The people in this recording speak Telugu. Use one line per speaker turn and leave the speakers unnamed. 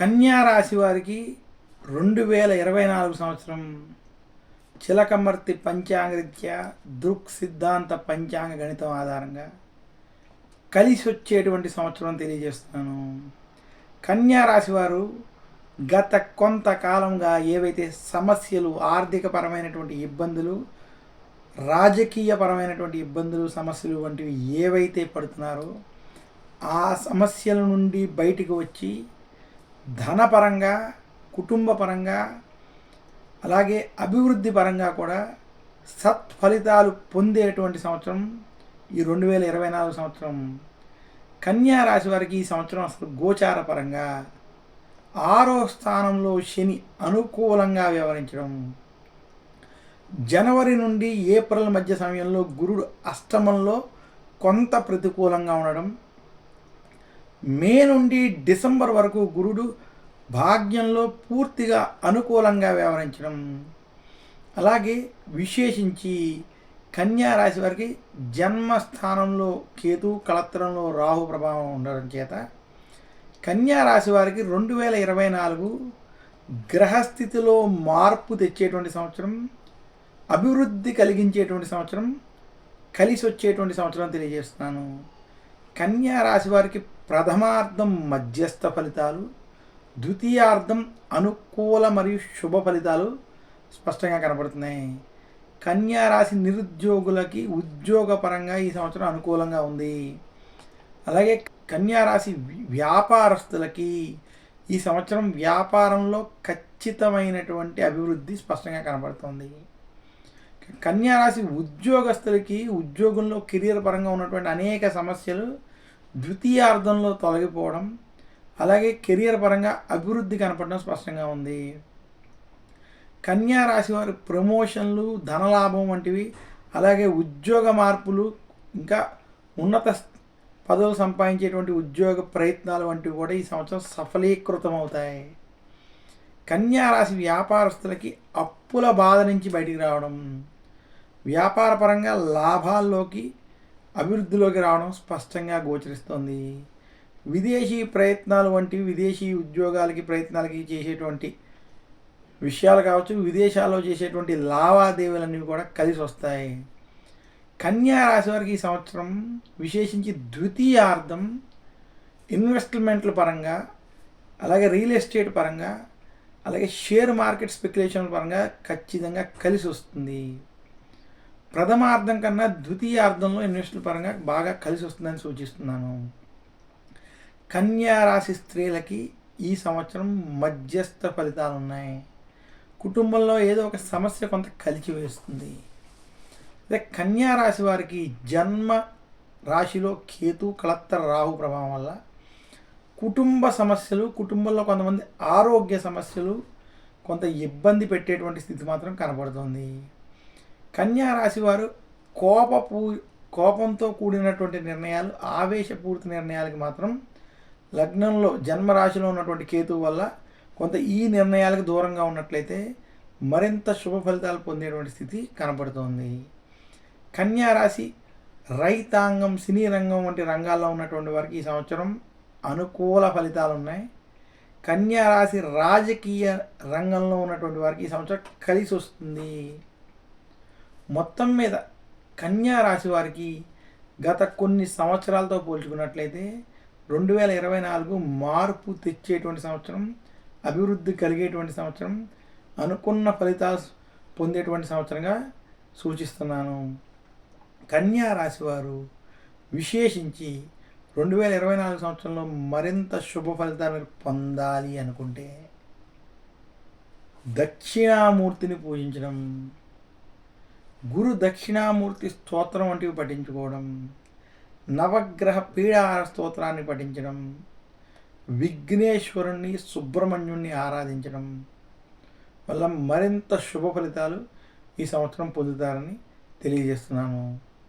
కన్యా రాశి వారికి రెండు వేల ఇరవై నాలుగు సంవత్సరం చిలకమర్తి పంచాంగరీత్యా దృక్ సిద్ధాంత పంచాంగ గణితం ఆధారంగా కలిసి వచ్చేటువంటి సంవత్సరం తెలియజేస్తున్నాను. కన్యా రాశివారు గత కొంతకాలంగా ఏవైతే సమస్యలు ఆర్థికపరమైనటువంటి ఇబ్బందులు రాజకీయపరమైనటువంటి ఇబ్బందులు సమస్యలు వంటివి ఏవైతే పడుతున్నారో ఆ సమస్యల నుండి బయటకు వచ్చి ధనపరంగా కుటుంబపరంగా అలాగే అభివృద్ధి పరంగా కూడా సత్ఫలితాలు పొందేటువంటి సంవత్సరం ఈ రెండు వేల ఇరవై నాలుగు సంవత్సరం. కన్యా రాశి వారికి ఈ సంవత్సరం అసలు గోచార పరంగా ఆరో స్థానంలో శని అనుకూలంగా వ్యవహరించడం. జనవరి నుండి ఏప్రిల్ మధ్య సమయంలో గురుడు అష్టమంలో కొంత ప్రతికూలంగా ఉండడం. మే నుండి డిసెంబర్ వరకు గురుడు భాగ్యంలో పూర్తిగా అనుకూలంగా వ్యవహరించడం అలాగే విశేషించి కన్యా రాశి వారికి జన్మస్థానంలో కేతు కళత్రంలో రాహు ప్రభావం ఉండడం చేత కన్యా రాశి వారికి రెండు వేల ఇరవై నాలుగు గ్రహస్థితిలో మార్పు తెచ్చేటువంటి సంవత్సరం అభివృద్ధి కలిగించేటువంటి సంవత్సరం కలిసి వచ్చేటువంటి సంవత్సరం తెలియజేస్తున్నాను. కన్యా రాశి వారికి ప్రథమార్థం మధ్యస్థ ఫలితాలు ద్వితీయార్థం అనుకూల మరియు శుభ ఫలితాలు స్పష్టంగా కనబడుతున్నాయి కన్యా రాశి నిరుద్యోగులకి ఉద్యోగపరంగా ఈ సంవత్సరం అనుకూలంగా ఉంది. అలాగే కన్యా రాశి వ్యాపారస్తులకి ఈ సంవత్సరం వ్యాపారంలో ఖచ్చితమైనటువంటి అభివృద్ధి స్పష్టంగా కనబడుతుంది కన్యా రాశి ఉద్యోగస్తులకి ఉద్యోగంలో కెరియర్ పరంగా ఉన్నటువంటి అనేక సమస్యలు ద్వితీయార్థంలో తొలగిపోవడం అలాగే కెరియర్ పరంగా అభివృద్ధి కనపడడం స్పష్టంగా ఉంది. కన్యా రాశి వారి ప్రమోషన్లు ధనలాభం వంటివి అలాగే ఉద్యోగ మార్పులు ఇంకా ఉన్నత పదవులు సంపాదించేటువంటి ఉద్యోగ ప్రయత్నాలు వంటివి కూడా ఈ సంవత్సరం సఫలీకృతం అవుతాయి కన్యా రాశి వ్యాపారస్తులకి అప్పుల బాధ నుంచి బయటికి రావడం వ్యాపారపరంగా లాభాల్లోకి అభివృద్ధిలోకి రావడం స్పష్టంగా గోచరిస్తుంది. విదేశీ ప్రయత్నాలు వంటి విదేశీ ఉద్యోగాలకి ప్రయత్నాలకి చేసేటువంటి విషయాలు కావచ్చు విదేశాల్లో చేసేటువంటి లావాదేవీలన్నీ కూడా కలిసి వస్తాయి. కన్యా రాశి వారికి ఈ సంవత్సరం విశేషించి ద్వితీయార్థం ఇన్వెస్ట్మెంట్ల పరంగా అలాగే రియల్ ఎస్టేట్ పరంగా అలాగే షేర్ మార్కెట్ స్పెక్యులేషన్ పరంగా ఖచ్చితంగా కలిసి వస్తుంది. ప్రథమార్థం కన్నా ద్వితీయార్థంలో ఇన్వెస్ట్మెంట్ పరంగా బాగా కలిసి వస్తుందని సూచిస్తున్నాను. కన్యారాశి స్త్రీలకి ఈ సంవత్సరం మధ్యస్థ ఫలితాలు ఉన్నాయి. కుటుంబంలో ఏదో ఒక సమస్య కొంత కలిసి వేస్తుంది. అదే కన్యా రాశి వారికి జన్మ రాశిలో కేతు కలత్తర రాహు ప్రభావం వల్ల కుటుంబ సమస్యలు కుటుంబంలో కొంతమంది ఆరోగ్య సమస్యలు కొంత ఇబ్బంది పెట్టేటువంటి స్థితి మాత్రం కనబడుతుంది. కన్యా రాశి వారు కోపపూ కోపంతో కూడినటువంటి నిర్ణయాలు ఆవేశపూరిత నిర్ణయాలకి మాత్రం లగ్నంలో జన్మరాశిలో ఉన్నటువంటి కేతువు వల్ల కొంత ఈ నిర్ణయాలకు దూరంగా ఉన్నట్లయితే మరింత శుభ ఫలితాలు పొందేటువంటి స్థితి కనపడుతోంది. కన్యా రాశి రైతాంగం సినీ రంగం వంటి రంగాల్లో ఉన్నటువంటి వారికి ఈ సంవత్సరం అనుకూల ఫలితాలు ఉన్నాయి. కన్యా రాశి రాజకీయ రంగంలో ఉన్నటువంటి వారికి ఈ సంవత్సరం కలిసి వస్తుంది. మొత్తం మీద కన్యా రాశి వారికి గత కొన్ని సంవత్సరాలతో పోల్చుకున్నట్లయితే రెండు వేల ఇరవై నాలుగు మార్పు తెచ్చేటువంటి సంవత్సరం అభివృద్ధి కలిగేటువంటి సంవత్సరం అనుకున్న ఫలితాలు పొందేటువంటి సంవత్సరంగా సూచిస్తున్నాను. కన్యా రాశివారు విశేషించి రెండు వేల ఇరవై నాలుగు సంవత్సరంలో మరింత శుభ ఫలితాలు మీరు పొందాలి అనుకుంటే దక్షిణామూర్తిని పూజించడం గురు దక్షిణామూర్తి స్తోత్రం వంటివి పఠించుకోవడం నవగ్రహ పీడాహార స్తోత్రాన్ని పఠించడం విఘ్నేశ్వరుణ్ణి సుబ్రహ్మణ్యుణ్ణి ఆరాధించడం వల్ల మరింత శుభ ఫలితాలు ఈ సంవత్సరం పొందుతారని తెలియజేస్తున్నాను.